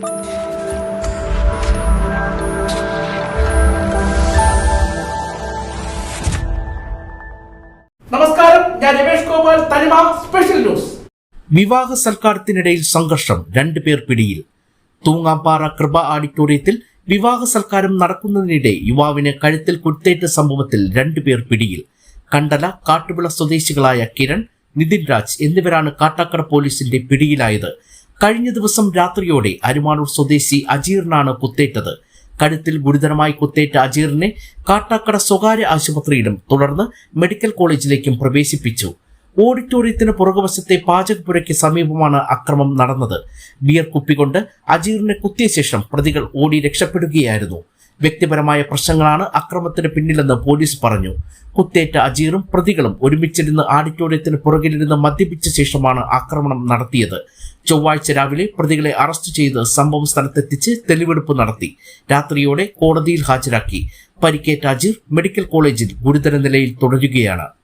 നമസ്കാരം. ഞാൻ തനിമ സ്പെഷ്യൽ ന്യൂസ് വിവാഹ സൽക്കാരത്തിനിടയിൽ സംഘർഷം രണ്ടുപേർ പിടിയിൽ. തൂങ്ങാമ്പാറ കൃപ ഓഡിറ്റോറിയത്തിൽ വിവാഹ സൽക്കാരം നടക്കുന്നതിനിടെ യുവാവിന് കഴുത്തിൽ കുത്തേറ്റ സംഭവത്തിൽ രണ്ടുപേർ പിടിയിൽ. കണ്ടല കാട്ടുവിള സ്വദേശികളായ കിരൺ നിതിൻ രാജ് എന്നിവരാണ് കാട്ടാക്കട പോലീസിന്റെ പിടിയിലായത്. കഴിഞ്ഞ ദിവസം രാത്രിയോടെ അരുമാനൂർ സ്വദേശി അജീറിനാണ് കുത്തേറ്റത്. കഴുത്തിൽ ഗുരുതരമായി കുത്തേറ്റ അജീറിനെ കാട്ടാക്കട സ്വകാര്യ ആശുപത്രിയിലും തുടർന്ന് മെഡിക്കൽ കോളേജിലേക്കും പ്രവേശിപ്പിച്ചു. ഓഡിറ്റോറിയത്തിന് പുറകുവശത്തെ പാചകപ്പുരയ്ക്ക് സമീപമാണ് അക്രമം നടന്നത്. ബിയർ കുപ്പികൊണ്ട് അജീറിനെ കുത്തിയ ശേഷം പ്രതികൾ ഓടി രക്ഷപ്പെടുകയായിരുന്നു. വ്യക്തിപരമായ പ്രശ്നങ്ങളാണ് അക്രമത്തിന് പിന്നിലെന്ന് പോലീസ് പറഞ്ഞു. കുത്തേറ്റ അജീറും പ്രതികളും ഒരുമിച്ചിരുന്ന് ആഡിറ്റോറിയത്തിന് പുറകിലിരുന്ന് മദ്യപിച്ച ശേഷമാണ് ആക്രമണം നടത്തിയത്. ചൊവ്വാഴ്ച രാവിലെ പ്രതികളെ അറസ്റ്റ് ചെയ്ത് സംഭവ സ്ഥലത്തെത്തിച്ച് തെളിവെടുപ്പ് നടത്തി. രാത്രിയോടെ കോടതിയിൽ ഹാജരാക്കി. പരിക്കേറ്റ അജീർ മെഡിക്കൽ കോളേജിൽ ഗുരുതര നിലയിൽ തുടരുകയാണ്.